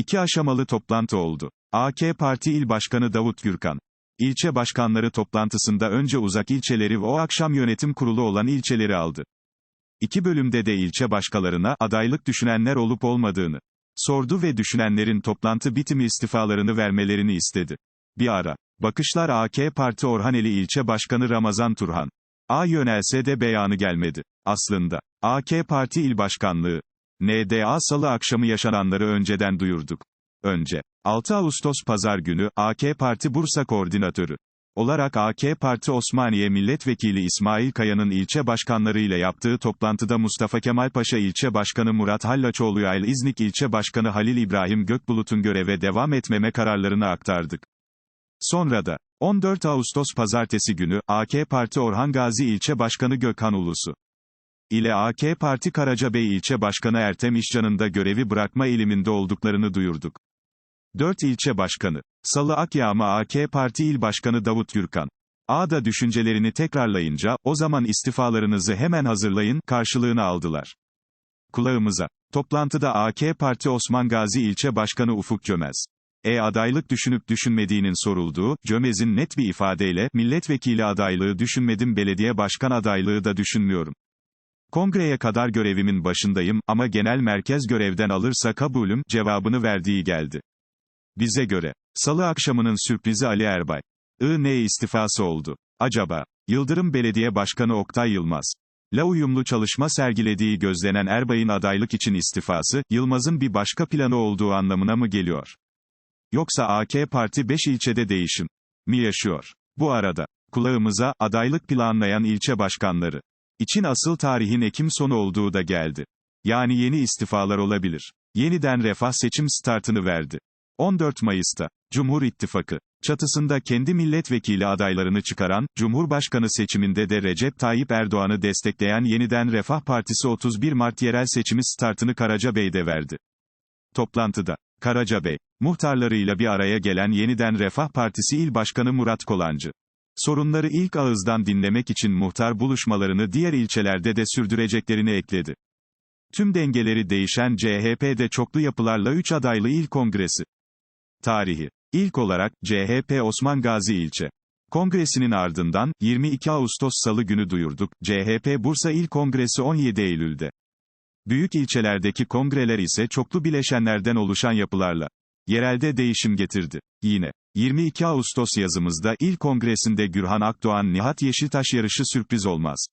İki aşamalı toplantı oldu. AK Parti İl Başkanı Davut Gürkan. İlçe başkanları toplantısında önce uzak ilçeleri ve o akşam yönetim kurulu olan ilçeleri aldı. İki bölümde de ilçe başkalarına adaylık düşünenler olup olmadığını sordu ve düşünenlerin toplantı bitimi istifalarını vermelerini istedi. Bir ara. Bakışlar AK Parti Orhaneli İlçe Başkanı Ramazan Turhan. A yönelse de beyanı gelmedi. Aslında. AK Parti İl Başkanlığı. NDA Salı akşamı yaşananları önceden duyurduk. Önce. 6 Ağustos Pazar günü, AK Parti Bursa Koordinatörü olarak AK Parti Osmaniye Milletvekili İsmail Kaya'nın ilçe başkanlarıyla yaptığı toplantıda Mustafa Kemal Paşa İlçe Başkanı Murat Hallaçoğlu'ya ile İznik İlçe Başkanı Halil İbrahim Gökbulut'un göreve devam etmeme kararlarını aktardık. Sonra da, 14 Ağustos Pazartesi günü, AK Parti Orhan Gazi İlçe Başkanı Gökhan Ulusu ile AK Parti Karacabey İlçe Başkanı Ertem İşcan'ın da görevi bırakma eğiliminde olduklarını duyurduk. 4 ilçe başkanı. Salı Akyağma AK Parti İl Başkanı Davut Gürkan. A'da düşüncelerini tekrarlayınca, o zaman istifalarınızı hemen hazırlayın, karşılığını aldılar. Kulağımıza. Toplantıda AK Parti Osman Gazi İlçe Başkanı Ufuk Cömez. E adaylık düşünüp düşünmediğinin sorulduğu, Cömez'in net bir ifadeyle, milletvekili adaylığı düşünmedim belediye başkan adaylığı da düşünmüyorum. Kongreye kadar görevimin başındayım, ama genel merkez görevden alırsa kabulüm, cevabını verdiği geldi. Bize göre, salı akşamının sürprizi Ali Erbay. I ne istifası oldu? Acaba? Yıldırım Belediye Başkanı Oktay Yılmaz. La uyumlu çalışma sergilediği gözlenen Erbay'ın adaylık için istifası, Yılmaz'ın bir başka planı olduğu anlamına mı geliyor? Yoksa AK Parti 5 ilçede değişim mi yaşıyor? Bu arada, kulağımıza, adaylık planlayan ilçe başkanları için asıl tarihin Ekim sonu olduğu da geldi. Yani yeni istifalar olabilir. Yeniden refah seçim startını verdi. 14 Mayıs'ta, Cumhur İttifakı, çatısında kendi milletvekili adaylarını çıkaran, Cumhurbaşkanı seçiminde de Recep Tayyip Erdoğan'ı destekleyen Yeniden Refah Partisi 31 Mart yerel seçimi startını Karacabey'de verdi. Toplantıda, Karacabey, muhtarlarıyla bir araya gelen Yeniden Refah Partisi İl Başkanı Murat Kolancı, sorunları ilk ağızdan dinlemek için muhtar buluşmalarını diğer ilçelerde de sürdüreceklerini ekledi. Tüm dengeleri değişen CHP'de çoklu yapılarla 3 adaylı il kongresi. Tarihi. İlk olarak, CHP Osman Gazi ilçe. Kongresinin ardından, 22 Ağustos Salı günü duyurduk, CHP Bursa İl Kongresi 17 Eylül'de. Büyük ilçelerdeki kongreler ise çoklu bileşenlerden oluşan yapılarla. Yerelde değişim getirdi. Yine. 22 Ağustos yazımızda İl Kongresi'nde Gürhan Akdoğan Nihat Yeşiltaş yarışı sürpriz olmaz.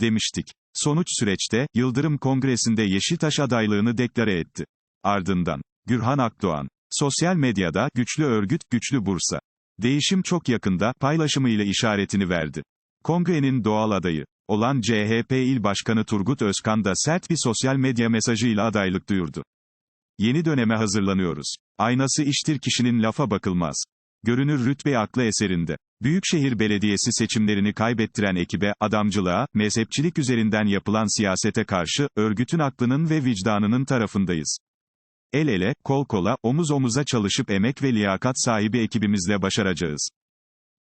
Demiştik. Sonuç süreçte, Yıldırım Kongresi'nde Yeşiltaş adaylığını deklare etti. Ardından, Gürhan Akdoğan, sosyal medyada, güçlü örgüt, güçlü Bursa. Değişim çok yakında, paylaşımı ile işaretini verdi. Kongrenin doğal adayı olan CHP İl Başkanı Turgut Özkan da sert bir sosyal medya mesajıyla adaylık duyurdu. Yeni döneme hazırlanıyoruz. Aynası iştir kişinin lafa bakılmaz. Görünür rütbe aklı eserinde. Büyükşehir Belediyesi seçimlerini kaybettiren ekibe, adamcılığa, mezhepçilik üzerinden yapılan siyasete karşı, örgütün aklının ve vicdanının tarafındayız. El ele, kol kola, omuz omuza çalışıp emek ve liyakat sahibi ekibimizle başaracağız.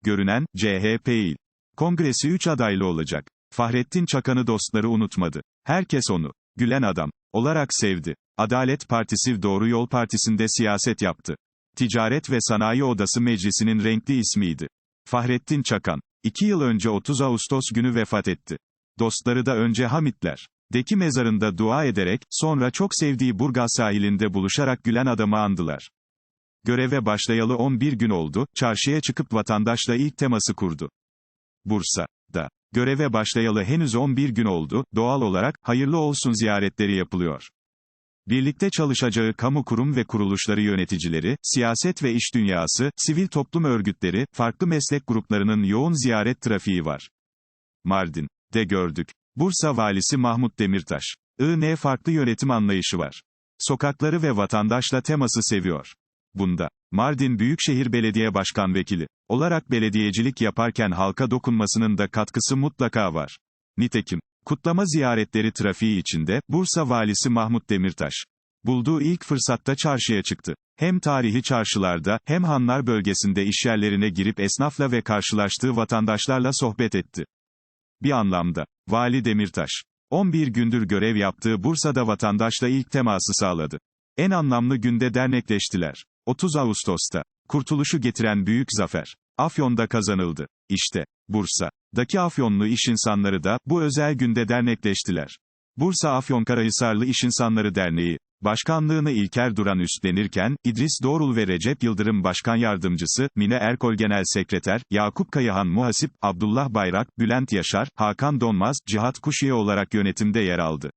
Görünen, CHP İl. Kongresi 3 adaylı olacak. Fahrettin Çakan'ı dostları unutmadı. Herkes onu, gülen adam, olarak sevdi. Adalet Partisi Doğru Yol Partisi'nde siyaset yaptı. Ticaret ve Sanayi Odası Meclisi'nin renkli ismiydi. Fahrettin Çakan. 2 yıl önce 30 Ağustos günü vefat etti. Dostları da önce Hamitler. Deki mezarında dua ederek, sonra çok sevdiği Burgaz sahilinde buluşarak gülen adamı andılar. Göreve başlayalı 11 gün oldu, çarşıya çıkıp vatandaşla ilk teması kurdu. Bursa'da. Göreve başlayalı henüz 11 gün oldu, doğal olarak, hayırlı olsun ziyaretleri yapılıyor. Birlikte çalışacağı kamu kurum ve kuruluşları yöneticileri, siyaset ve iş dünyası, sivil toplum örgütleri, farklı meslek gruplarının yoğun ziyaret trafiği var. Mardin'de gördük. Bursa Valisi Mahmut Demirtaş. I.N. farklı yönetim anlayışı var. Sokakları ve vatandaşla teması seviyor. Bunda, Mardin Büyükşehir Belediye Başkan Vekili olarak belediyecilik yaparken halka dokunmasının da katkısı mutlaka var. Nitekim, kutlama ziyaretleri trafiği içinde, Bursa Valisi Mahmut Demirtaş, bulduğu ilk fırsatta çarşıya çıktı. Hem tarihi çarşılarda, hem Hanlar bölgesinde işyerlerine girip esnafla ve karşılaştığı vatandaşlarla sohbet etti. Bir anlamda, Vali Demirtaş, 11 gündür görev yaptığı Bursa'da vatandaşla ilk teması sağladı. En anlamlı günde dernekleştiler. 30 Ağustos'ta. Kurtuluşu getiren büyük zafer. Afyon'da kazanıldı. İşte, Bursa'daki Afyonlu iş insanları da, bu özel günde dernekleştiler. Bursa Afyonkarahisarlı İş İnsanları Derneği, Başkanlığını İlker Duran üstlenirken, İdris Doğrul ve Recep Yıldırım Başkan Yardımcısı, Mine Erkol Genel Sekreter, Yakup Kayahan Muhasip, Abdullah Bayrak, Bülent Yaşar, Hakan Donmaz, Cihat Kuşiye olarak yönetimde yer aldı.